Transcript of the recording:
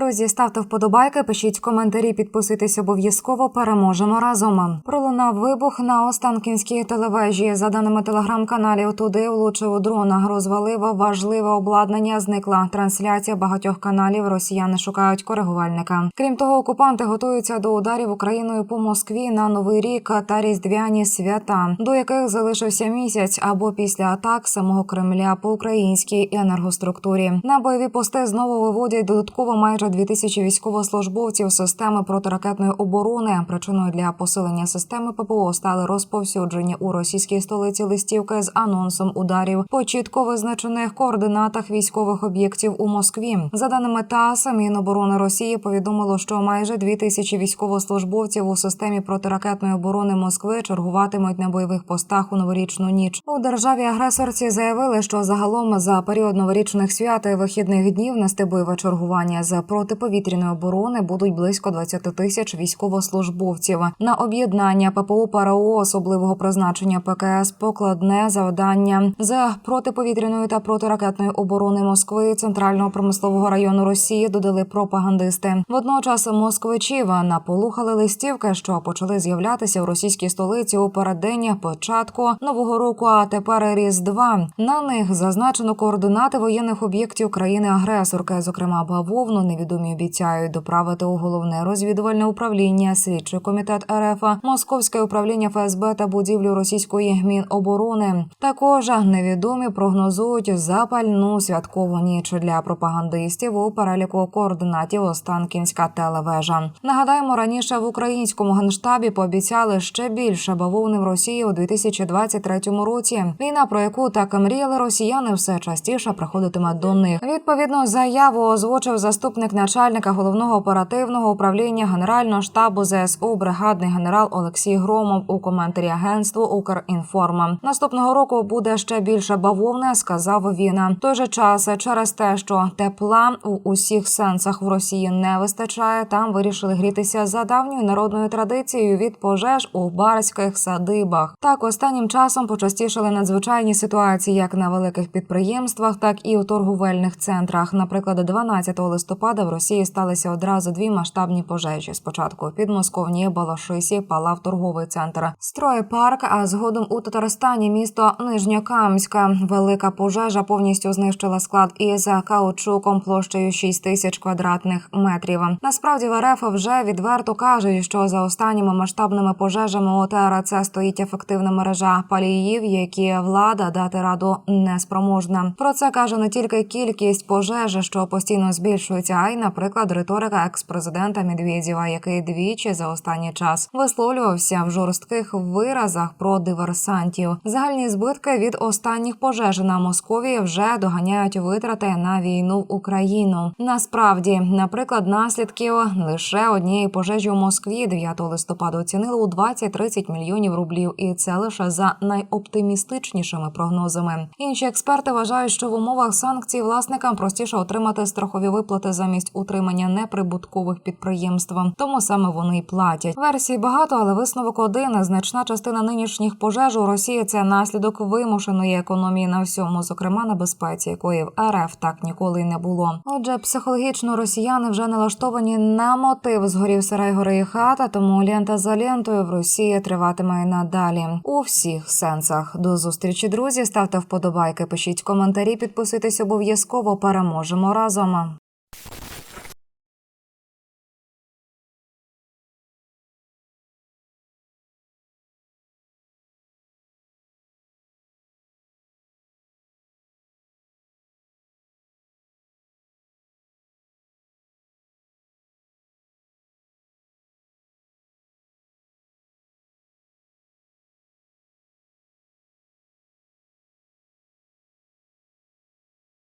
Друзі, ставте вподобайки, пишіть коментарі, підписуйтесь обов'язково. Переможемо разом. Пролунав вибух на Останкінській телевежі. За даними телеграм-каналів, туди влучив дрона, розвалив важливе обладнання. Зникла трансляція багатьох каналів. Росіяни шукають коригувальника. Крім того, окупанти готуються до ударів Україною по Москві на новий рік та різдвяні свята, до яких залишився місяць або після атак самого Кремля по українській енергоструктурі. На бойові пости знову виводять додатково майже 2000 військовослужбовців системи протиракетної оборони. Причиною для посилення системи ППО стали розповсюджені у російській столиці листівки з анонсом ударів по чітко визначених координатах військових об'єктів у Москві. За даними ТАСС, Міноборони Росії повідомило, що майже 2000 військовослужбовців у системі протиракетної оборони Москви чергуватимуть на бойових постах у новорічну ніч. У державі агресорці заявили, що загалом за період новорічних свят і вихідних днів нести бойове чергування з протиповітряної оборони будуть близько 20 тисяч військовослужбовців. На об'єднання ППО ПАРО особливого призначення ПКС покладне завдання з протиповітряної та протиракетної оборони Москви центрального промислового району Росії додали пропагандисти. Водночас москвичів наполухали листівки, що почали з'являтися в російській столиці у переддень початку нового року. А тепер різдва на них зазначено координати воєнних об'єктів країни-агресорки, зокрема бавовну. Невідомі обіцяють доправити у головне розвідувальне управління, слідчий комітет РФ, Московське управління ФСБ та будівлю російської міноборони. Також невідомі прогнозують запальну святкову ніч для пропагандистів у переліку координатів Останкінська телевежа. Нагадаємо, раніше в українському генштабі пообіцяли ще більше бавовни в Росії у 2023 році. Війна, про яку так мріяли росіяни, все частіше приходитиме до них. Відповідну заяву озвучив заступник начальника головного оперативного управління Генерального штабу ЗСУ бригадний генерал Олексій Громов у коментарі агентству Укрінформа. Наступного року буде ще більше бавовни, сказав він. Той же час через те, що тепла у усіх сенсах в Росії не вистачає. Там вирішили грітися за давньою народною традицією від пожеж у барських садибах. Так останнім часом почастішали надзвичайні ситуації як на великих підприємствах, так і у торговельних центрах. Наприклад, 12 листопада в Росії сталися одразу дві масштабні пожежі. Спочатку у підмосковній Балашисі палав торговий центр Стройпарк, а згодом у Татарстані місто Нижньокамська. Велика пожежа повністю знищила склад із каучуком площею 6 тисяч квадратних метрів. Насправді в РФ вже відверто кажуть, що за останніми масштабними пожежами у ТРЦ стоїть ефективна мережа паліїв, які влада дати раду не спроможна. Про це каже не тільки кількість пожеж, що постійно збільшується, а й, наприклад, риторика екс-президента Медведєва, який двічі за останній час висловлювався в жорстких виразах про диверсантів. Загальні збитки від останніх пожеж на Московії вже доганяють витрати на війну в Україну. Насправді, наприклад, наслідків лише однієї пожежі у Москві 9 листопада оцінили у 20-30 мільйонів рублів, і це лише за найоптимістичнішими прогнозами. Інші експерти вважають, що в умовах санкцій власникам простіше отримати страхові виплати замість утримання неприбуткових підприємств. Тому саме вони й платять. Версій багато, але висновок один. Значна частина нинішніх пожеж у Росії це наслідок вимушеної економії на всьому, зокрема на безпеці, якої в РФ так ніколи й не було. Отже, психологічно росіяни вже налаштовані на мотив згорів сарай гори і хата, тому лента за лентою в Росії триватиме і надалі у всіх сенсах. До зустрічі, друзі. Ставте вподобайки, пишіть коментарі, підписуйтесь обов'язково. Переможемо разом.